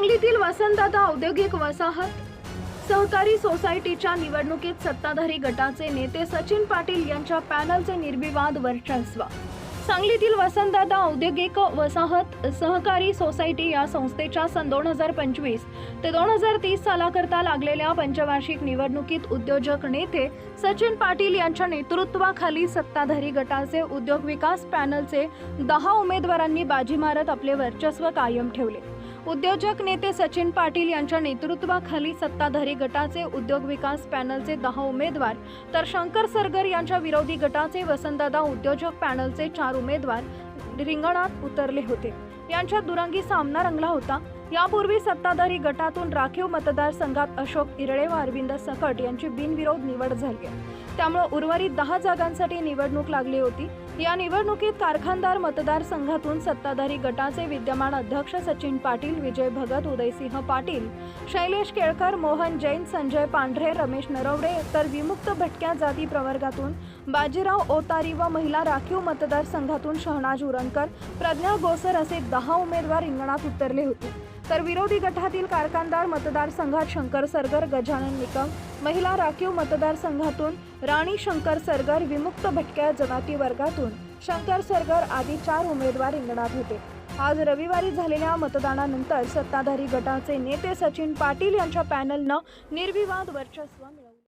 औद्योगिक वसाहत. सहकारी सोसायटीच्या निवडणुकीत सत्ताधारी गटाचे नेते सचिन पाटील यांच्या पॅनलचे निर्विवाद वर्चस्व. सांगलीतील वसंतदादा औद्योगिक वसाहत सहकारी सोसायटी या संस्थेच्या सन दोन हजार पंचवीस ते दोन हजार तीस सालाकरता लागलेल्या पंचवार्षिक निवडणुकीत उद्योजक नेते सचिन पाटील यांच्या नेतृत्वाखाली सत्ताधारी गटाचे उद्योग विकास पॅनलचे दहा उमेदवारांनी बाजी मारत आपले वर्चस्व कायम ठेवले. उद्योजक नेते सचिन पाटील यांच्या नेतृत्वाखाली सत्ताधारी गटाचे उद्योग विकास पॅनलचे दहा उमेदवार तर शंकर सरगर यांच्या विरोधी गटाचे वसंतदादा उद्योजक पॅनलचे चार उमेदवार रिंगणात उतरले होते. यांच्यात दुरंगी सामना रंगला होता. यापूर्वी सत्ताधारी गटातून राखीव मतदारसंघात अशोक इरळे व अरविंद सकट यांची बिनविरोध निवड झाली. आहे त्यामुळे उर्वरित दहा जागांसाठी निवडणूक लागली होती. या निवडणुकीत कारखानदार मतदारसंघातून सत्ताधारी गटाचे विद्यमान अध्यक्ष सचिन पाटील विजय भगत उदयसिंह पाटील शैलेश केळकर मोहन जैन संजय पांढरे रमेश नरवडे तर विमुक्त भटक्या जाती प्रवर्गातून बाजीराव ओतारी व महिला राखीव मतदारसंघातून शहनाज उरणकर प्रज्ञा गोसर असे दहा उमेदवार रिंगणात उतरले होते. तर विरोधी गटातील कारखानदार मतदारसंघात शंकर सरगर गजानन निकम महिला राखीव मतदारसंघातून राणी शंकर सरगर विमुक्त भटक्या जमाती वर्गातून शंकर सरगर आदी चार उमेदवार रिंगणात होते. आज रविवारी झालेल्या मतदानानंतर सत्ताधारी गटाचे नेते सचिन पाटील यांच्या पॅनलनं निर्विवाद वर्चस्व मिळवले.